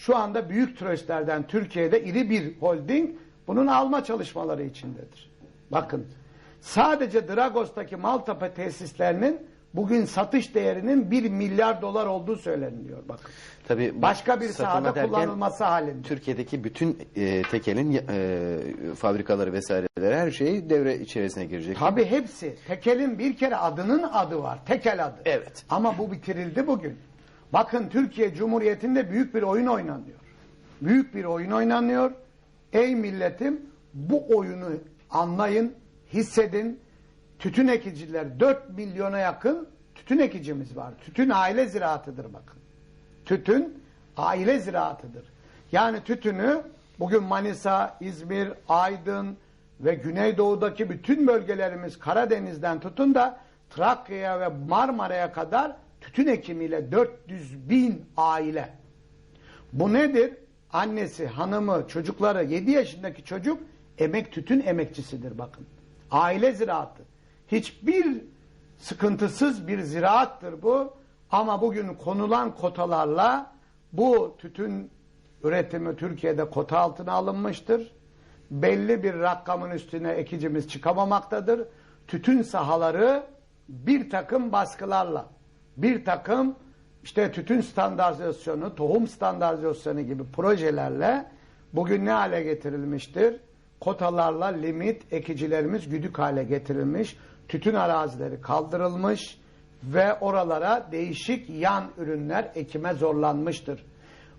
şu anda büyük tröstlerden Türkiye'de iri bir holding bunun alma çalışmaları içindedir. Bakın sadece Dragos'taki Maltepe tesislerinin bugün satış değerinin 1 milyar dolar olduğu söyleniyor. Bakın. Tabii Başka bir sahada kullanılması halinde. Türkiye'deki bütün e, tekelin e, fabrikaları vesaireleri her şey devre içerisine girecek. Tabii hepsi. Tekel'in bir kere adının adı var. Tekel adı. Evet. Ama bu bitirildi bugün. Bakın Türkiye Cumhuriyeti'nde büyük bir oyun oynanıyor. Büyük bir oyun oynanıyor. Ey milletim bu oyunu anlayın, hissedin. Tütün ekiciler 4 milyona yakın tütün ekicimiz var. Tütün aile ziraatıdır bakın. Tütün aile ziraatıdır. Yani tütünü bugün Manisa, İzmir, Aydın ve Güneydoğu'daki bütün bölgelerimiz Karadeniz'den tutun da Trakya'ya ve Marmara'ya kadar tütün ekimiyle 400 bin aile. Bu nedir? Annesi, hanımı, çocukları, 7 yaşındaki çocuk emek tütün emekçisidir bakın. Aile ziraatı. Hiçbir sıkıntısız bir ziraattır bu. Ama bugün konulan kotalarla bu tütün üretimi Türkiye'de kota altına alınmıştır. Belli bir rakamın üstüne ekicimiz çıkamamaktadır. Tütün sahaları bir takım baskılarla, bir takım işte tütün standartizasyonu, tohum standartizasyonu gibi projelerle bugün ne hale getirilmiştir? Kotalarla limit ekicilerimiz güdük hale getirilmiş, tütün arazileri kaldırılmış ve oralara değişik yan ürünler ekime zorlanmıştır.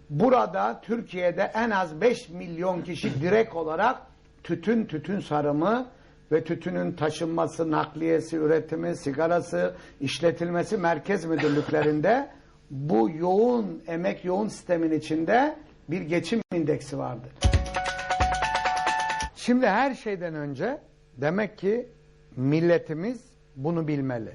Burada Türkiye'de en az 5 milyon kişi direkt olarak tütün, tütün sarımı ve tütünün taşınması, nakliyesi, üretimi, sigarası, işletilmesi merkez müdürlüklerinde bu yoğun, emek yoğun sistemin içinde bir geçim indeksi vardır. Şimdi her şeyden önce demek ki milletimiz bunu bilmeli.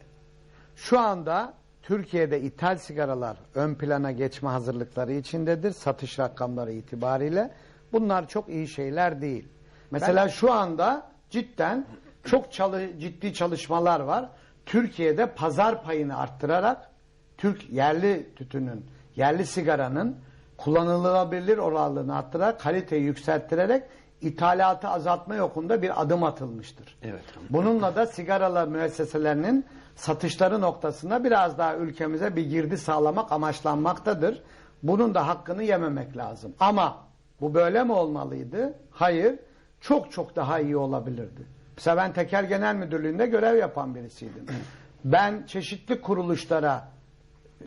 Şu anda Türkiye'de ithal sigaralar ön plana geçme hazırlıkları içindedir. Satış rakamları itibariyle. Bunlar çok iyi şeyler değil. Mesela şu anda cidden çok çalı, ciddi çalışmalar var. Türkiye'de pazar payını arttırarak Türk yerli tütünün, yerli sigaranın kullanılabilir oranlığını arttırarak kaliteyi yükselttirerek ithalatı azaltma yolunda bir adım atılmıştır. Evet. Bununla da sigaralar müesseselerinin satışları noktasında biraz daha ülkemize bir girdi sağlamak amaçlanmaktadır. Bunun da hakkını yememek lazım. Ama bu böyle mi olmalıydı? Hayır. Çok çok daha iyi olabilirdi. Mesela ben Teker Genel Müdürlüğü'nde görev yapan birisiydim. Ben çeşitli kuruluşlara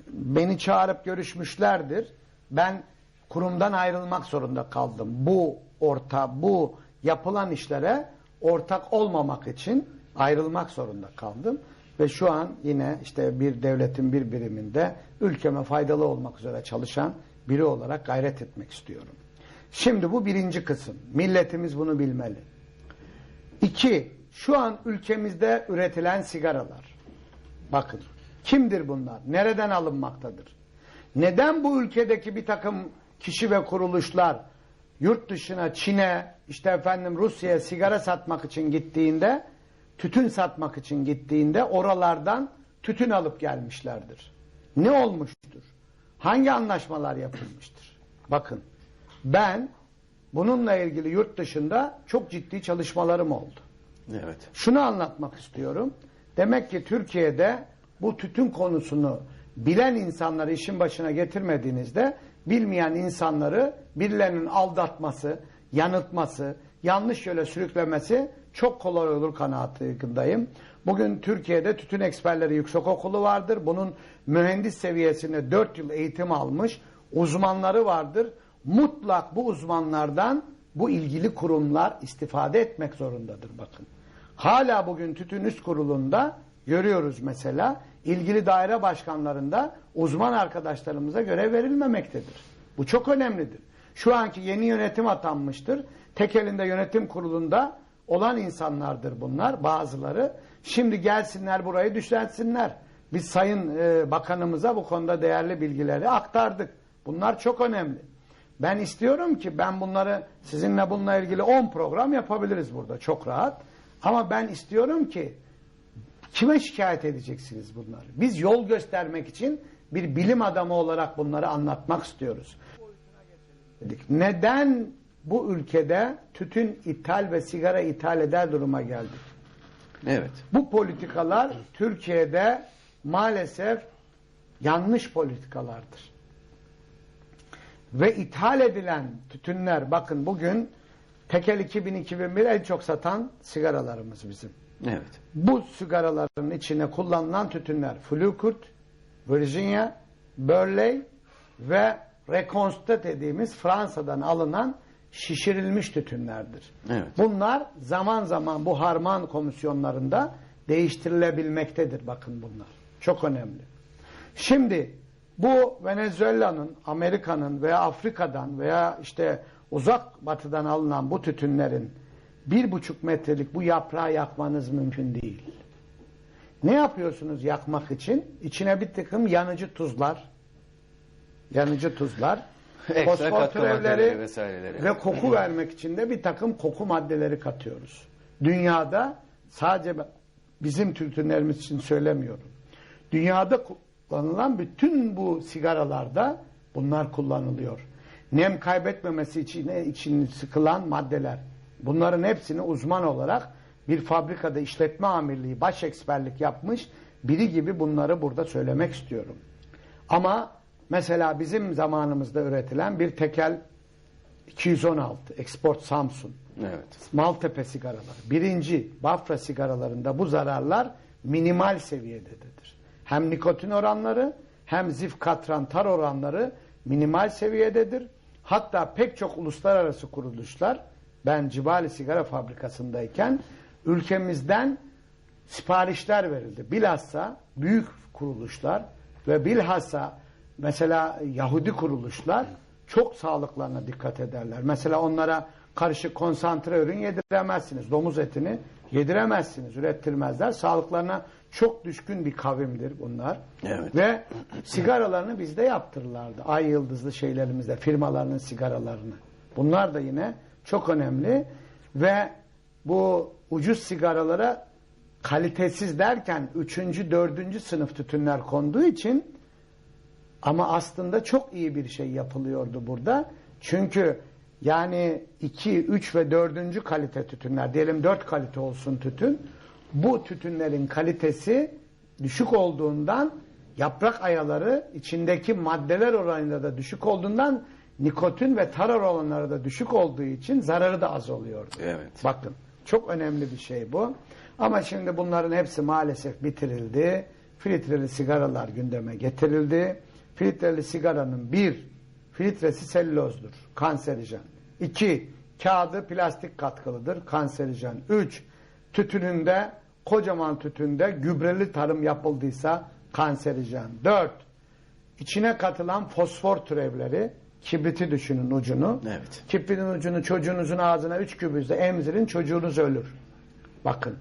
beni çağırıp görüşmüşlerdir. Ben kurumdan ayrılmak zorunda kaldım. Bu orta, bu yapılan işlere ortak olmamak için ayrılmak zorunda kaldım. Ve şu an yine işte bir devletin bir biriminde ülkeme faydalı olmak üzere çalışan biri olarak gayret etmek istiyorum. Şimdi bu birinci kısım. Milletimiz bunu bilmeli. İki, şu an ülkemizde üretilen sigaralar. Bakın, kimdir bunlar? Nereden alınmaktadır? Neden bu ülkedeki bir takım kişi ve kuruluşlar yurt dışına, Çin'e, işte efendim Rusya'ya sigara satmak için gittiğinde, tütün satmak için gittiğinde oralardan tütün alıp gelmişlerdir. Ne olmuştur? Hangi anlaşmalar yapılmıştır? Bakın, ben bununla ilgili yurt dışında çok ciddi çalışmalarım oldu. Evet. Şunu anlatmak istiyorum. Demek ki Türkiye'de bu tütün konusunu bilen insanları işin başına getirmediğinizde bilmeyen insanları birilerinin aldatması, yanıltması, yanlış yöne sürüklemesi çok kolay olur kanaatindeyim. Bugün Türkiye'de tütün eksperleri yüksek okulu vardır. Bunun mühendis seviyesinde 4 yıl eğitim almış uzmanları vardır. Mutlak bu uzmanlardan bu ilgili kurumlar istifade etmek zorundadır bakın. Hala bugün tütün üst kurulunda görüyoruz mesela ilgili daire başkanlarında uzman arkadaşlarımıza görev verilmemektedir. Bu çok önemlidir. Şu anki yeni yönetim atanmıştır. Tek elinde yönetim kurulunda olan insanlardır bunlar bazıları. Şimdi gelsinler burayı düşlensinler. Biz Sayın e, Bakanımıza bu konuda değerli bilgileri aktardık. Bunlar çok önemli. Ben istiyorum ki ben bunları sizinle bununla ilgili 10 program yapabiliriz burada çok rahat. Ama ben istiyorum ki kime şikayet edeceksiniz bunları? Biz yol göstermek için bir bilim adamı olarak bunları anlatmak istiyoruz. dedik. Neden bu ülkede tütün ithal ve sigara ithal eder duruma geldik? Evet. Bu politikalar Türkiye'de maalesef yanlış politikalardır. Ve ithal edilen tütünler bakın bugün tekel 2000-2001 en çok satan sigaralarımız bizim. Evet. Bu sigaraların içine kullanılan tütünler Flukurt, Virginia, Burley ve Reconsta dediğimiz Fransa'dan alınan şişirilmiş tütünlerdir. Evet. Bunlar zaman zaman bu harman komisyonlarında değiştirilebilmektedir bakın bunlar. Çok önemli. Şimdi bu Venezuela'nın, Amerika'nın veya Afrika'dan veya işte uzak batıdan alınan bu tütünlerin bir buçuk metrelik bu yaprağı yakmanız mümkün değil. Ne yapıyorsunuz yakmak için? İçine bir takım yanıcı tuzlar, yanıcı tuzlar, fosfor türevleri vesaireleri. ve koku vermek için de bir takım koku maddeleri katıyoruz. Dünyada sadece bizim tütünlerimiz için söylemiyorum. Dünyada kullanılan bütün bu sigaralarda bunlar kullanılıyor. Nem kaybetmemesi için, için sıkılan maddeler. Bunların hepsini uzman olarak bir fabrikada işletme amirliği, baş eksperlik yapmış biri gibi bunları burada söylemek istiyorum. Ama mesela bizim zamanımızda üretilen bir tekel 216 Export Samsun Evet. Maltepe sigaraları. Birinci Bafra sigaralarında bu zararlar minimal seviyededir. Hem nikotin oranları hem zif katran tar oranları minimal seviyededir. Hatta pek çok uluslararası kuruluşlar ben Cibali Sigara Fabrikası'ndayken ülkemizden siparişler verildi. Bilhassa büyük kuruluşlar ve bilhassa mesela Yahudi kuruluşlar çok sağlıklarına dikkat ederler. Mesela onlara karışık konsantre ürün yediremezsiniz. Domuz etini yediremezsiniz. Ürettirmezler. Sağlıklarına çok düşkün bir kavimdir bunlar. Evet. Ve sigaralarını bizde yaptırırlardı. Ay yıldızlı şeylerimizde firmalarının sigaralarını. Bunlar da yine çok önemli ve bu ucuz sigaralara kalitesiz derken üçüncü, dördüncü sınıf tütünler konduğu için ama aslında çok iyi bir şey yapılıyordu burada. Çünkü yani 2, 3 ve 4. kalite tütünler, diyelim 4 kalite olsun tütün. Bu tütünlerin kalitesi düşük olduğundan yaprak ayaları içindeki maddeler oranında da düşük olduğundan nikotin ve tarar oranları da düşük olduğu için zararı da az oluyordu. Evet. Bakın çok önemli bir şey bu. Ama şimdi bunların hepsi maalesef bitirildi. Filtreli sigaralar gündeme getirildi. Filtreli sigaranın bir, filtresi sellozdur, kanserojen. İki, kağıdı plastik katkılıdır, kanserojen. Üç, tütününde, kocaman tütünde gübreli tarım yapıldıysa kanserojen. Dört, içine katılan fosfor türevleri, kibriti düşünün ucunu. Evet. Kibritin ucunu çocuğunuzun ağzına üç kübüzde emzirin çocuğunuz ölür. Bakın.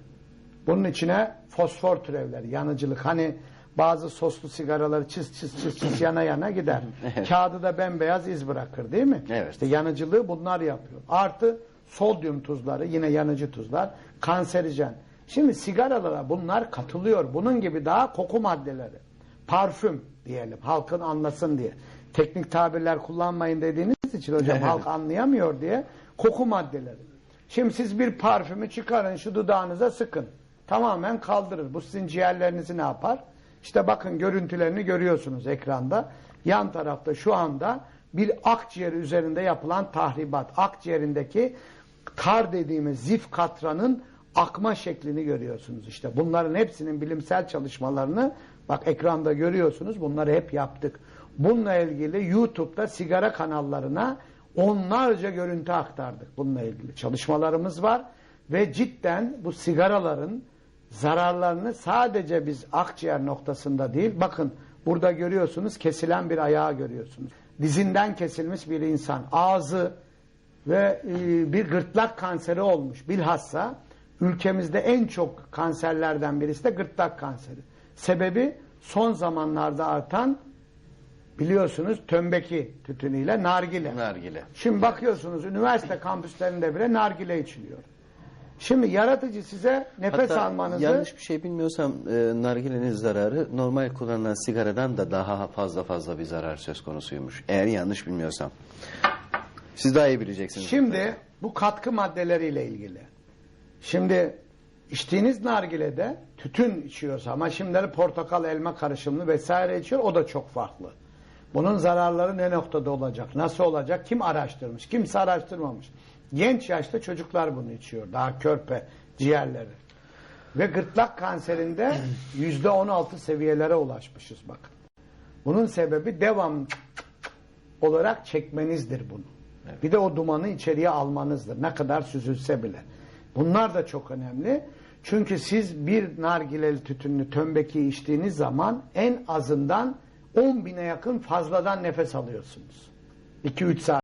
Bunun içine fosfor türevleri, yanıcılık. Hani bazı soslu sigaraları çıs çıs çıs çıs yana yana gider. Evet. Kağıdı da bembeyaz iz bırakır değil mi? Evet. İşte yanıcılığı bunlar yapıyor. Artı sodyum tuzları yine yanıcı tuzlar. Kanserojen. Şimdi sigaralara bunlar katılıyor. Bunun gibi daha koku maddeleri. Parfüm diyelim halkın anlasın diye. Teknik tabirler kullanmayın dediğiniz için hocam halk anlayamıyor diye koku maddeleri. Şimdi siz bir parfümü çıkarın şu dudağınıza sıkın. Tamamen kaldırır. Bu sizin ciğerlerinizi ne yapar? İşte bakın görüntülerini görüyorsunuz ekranda. Yan tarafta şu anda bir akciğer üzerinde yapılan tahribat. Akciğerindeki kar dediğimiz zif katranın akma şeklini görüyorsunuz. İşte bunların hepsinin bilimsel çalışmalarını bak ekranda görüyorsunuz. Bunları hep yaptık. Bununla ilgili YouTube'da sigara kanallarına onlarca görüntü aktardık. Bununla ilgili çalışmalarımız var ve cidden bu sigaraların zararlarını sadece biz akciğer noktasında değil, bakın burada görüyorsunuz kesilen bir ayağı görüyorsunuz. Dizinden kesilmiş bir insan, ağzı ve e, bir gırtlak kanseri olmuş. Bilhassa ülkemizde en çok kanserlerden birisi de gırtlak kanseri. Sebebi son zamanlarda artan biliyorsunuz tömbeki tütünüyle nargile. Nargile. Şimdi bakıyorsunuz üniversite kampüslerinde bile nargile içiliyor. Şimdi yaratıcı size nefes Hatta almanızı yanlış bir şey bilmiyorsam e, nargilenin zararı normal kullanılan sigaradan da daha fazla fazla bir zarar söz konusuymuş. Eğer yanlış bilmiyorsam. Siz daha iyi bileceksiniz. Şimdi bu katkı maddeleriyle ilgili. Şimdi içtiğiniz nargilede tütün içiyorsa ama şimdileri portakal elma karışımlı vesaire içiyor o da çok farklı. Bunun zararları ne noktada olacak? Nasıl olacak? Kim araştırmış? Kimse araştırmamış. Genç yaşta çocuklar bunu içiyor. Daha körpe ciğerleri. Ve gırtlak kanserinde yüzde on altı seviyelere ulaşmışız bakın. Bunun sebebi devam olarak çekmenizdir bunu. Bir de o dumanı içeriye almanızdır. Ne kadar süzülse bile. Bunlar da çok önemli. Çünkü siz bir nargileli tütünlü tömbeki içtiğiniz zaman en azından 10 bine yakın fazladan nefes alıyorsunuz. 2-3 saat.